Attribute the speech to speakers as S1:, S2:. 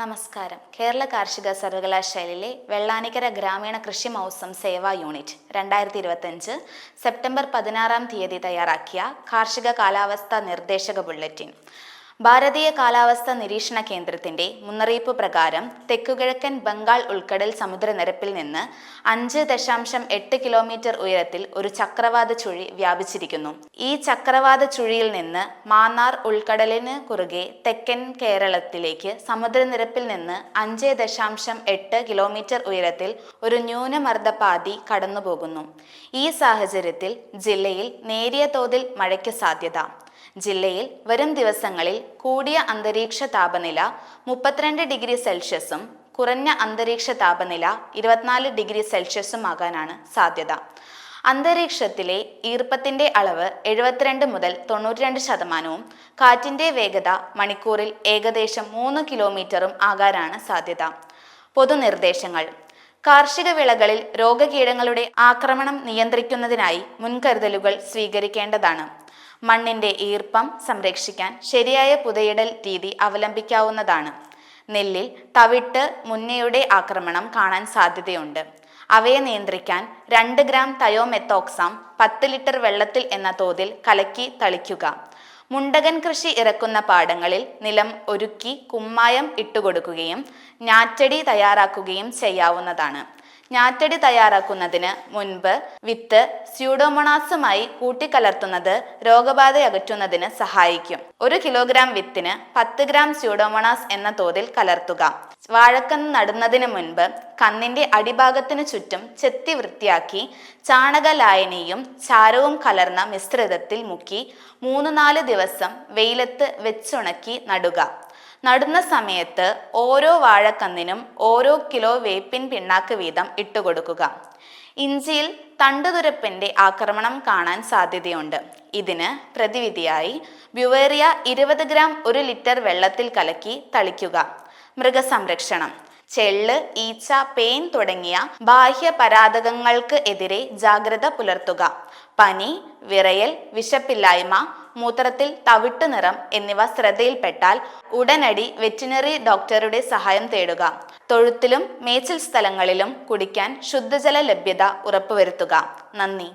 S1: നമസ്കാരം. കേരള കാർഷിക സർവകലാശാലയിലെ വെള്ളാനിക്കര ഗ്രാമീണ കൃഷി മൗസം സേവാ യൂണിറ്റ് രണ്ടായിരത്തി ഇരുപത്തഞ്ച് സെപ്റ്റംബർ പതിനാറാം തീയതി തയ്യാറാക്കിയ കാർഷിക കാലാവസ്ഥാ നിർദ്ദേശക ബുള്ളറ്റിൻ. ഭാരതീയ കാലാവസ്ഥ നിരീക്ഷണ കേന്ദ്രത്തിന്റെ മുന്നറിയിപ്പ് പ്രകാരം തെക്കുകിഴക്കൻ ബംഗാൾ ഉൾക്കടൽ സമുദ്രനിരപ്പിൽ നിന്ന് അഞ്ച് ദശാംശം എട്ട് കിലോമീറ്റർ ഉയരത്തിൽ ഒരു ചക്രവാത ചുഴി വ്യാപിച്ചിരിക്കുന്നു. ഈ ചക്രവാത ചുഴിയിൽ നിന്ന് മാന്നാർ ഉൾക്കടലിന് കുറുകെ തെക്കൻ കേരളത്തിലേക്ക് സമുദ്രനിരപ്പിൽ നിന്ന് അഞ്ച് ദശാംശം എട്ട് കിലോമീറ്റർ ഉയരത്തിൽ ഒരു ന്യൂനമർദ്ദപാതി കടന്നുപോകുന്നു. ഈ സാഹചര്യത്തിൽ ജില്ലയിൽ നേരിയ തോതിൽ മഴയ്ക്ക് സാധ്യത. ജില്ലയിൽ വരും ദിവസങ്ങളിൽ കൂടിയ അന്തരീക്ഷ താപനില മുപ്പത്തിരണ്ട് ഡിഗ്രി സെൽഷ്യസും കുറഞ്ഞ അന്തരീക്ഷ താപനില ഇരുപത്തിനാല് ഡിഗ്രി സെൽഷ്യസും ആകാനാണ് സാധ്യത. അന്തരീക്ഷത്തിലെ ഈർപ്പത്തിന്റെ അളവ് എഴുപത്തിരണ്ട് മുതൽ തൊണ്ണൂറ്റിരണ്ട് ശതമാനവും കാറ്റിന്റെ വേഗത മണിക്കൂറിൽ ഏകദേശം മൂന്ന് കിലോമീറ്ററും ആകാനാണ് സാധ്യത. പൊതുനിർദ്ദേശങ്ങൾ. കാർഷിക വിളകളിൽ രോഗകീടങ്ങളുടെ ആക്രമണം നിയന്ത്രിക്കുന്നതിനായി മുൻകരുതലുകൾ സ്വീകരിക്കേണ്ടതാണ്. മണ്ണിന്റെ ഈർപ്പം സംരക്ഷിക്കാൻ ശരിയായ പുതയിടൽ രീതി അവലംബിക്കാവുന്നതാണ്. നെല്ലിൽ തവിട്ട് മുന്നയുടെ ആക്രമണം കാണാൻ സാധ്യതയുണ്ട്. അവയെ നിയന്ത്രിക്കാൻ രണ്ട് ഗ്രാം തയോമെത്തോക്സാം പത്ത് ലിറ്റർ വെള്ളത്തിൽ എന്ന തോതിൽ കലക്കി തളിക്കുക. മുണ്ടകൻ കൃഷി ഇറക്കുന്ന പാടങ്ങളിൽ നിലം ഒരുക്കി കുമ്മായം ഇട്ടുകൊടുക്കുകയും ഞാറ്റടി തയ്യാറാക്കുകയും ചെയ്യാവുന്നതാണ്. ഞാറ്റടി തയ്യാറാക്കുന്നതിന് മുൻപ് വിത്ത് സ്യൂഡോമോണാസുമായി കൂട്ടിക്കലർത്തുന്നത് രോഗബാധ അകറ്റുന്നതിന് സഹായിക്കും. ഒരു കിലോഗ്രാം വിത്തിന് പത്ത് ഗ്രാം സ്യൂഡോമോണാസ് എന്ന തോതിൽ കലർത്തുക. വാഴക്കന്ന് നടുന്നതിന് മുൻപ് കന്നിന്റെ അടിഭാഗത്തിനു ചുറ്റും ചെത്തി വൃത്തിയാക്കി ചാണക ലായനിയും ചാരവും കലർന്ന മിശ്രിതത്തിൽ മുക്കി മൂന്ന് നാല് ദിവസം വെയിലത്ത് വെച്ചുണക്കി നടുക. നടുന്ന സമയത്ത് ഓരോ വാഴക്കന്നിനും ഓരോ കിലോ വേപ്പിൻ പിണ്ണാക്ക് വീതം ഇട്ടുകൊടുക്കുക ഇഞ്ചിയിൽ തണ്ടുതുരപ്പിന്റെ ആക്രമണം കാണാൻ സാധ്യതയുണ്ട്. ഇതിന് പ്രതിവിധിയായി ബ്യുവേറിയ ഇരുപത് ഗ്രാം ഒരു ലിറ്റർ വെള്ളത്തിൽ കലക്കി തളിക്കുക. മൃഗസംരക്ഷണം. ചെള്ള് ഈച്ച പെയിൻ തുടങ്ങിയ ബാഹ്യ പരാതകങ്ങൾക്ക് എതിരെ ജാഗ്രത പുലർത്തുക. പനി വിറയൽ വിശപ്പില്ലായ്മ മൂത്രത്തിൽ തവിട്ട് നിറം എന്നിവ ശ്രദ്ധയിൽപ്പെട്ടാൽ ഉടനടി വെറ്റിനറി ഡോക്ടറുടെ സഹായം തേടുക. തൊഴുത്തിലും മേച്ചിൽ സ്ഥലങ്ങളിലും കുടിക്കാൻ ശുദ്ധജല ലഭ്യത ഉറപ്പുവരുത്തുക. നന്ദി.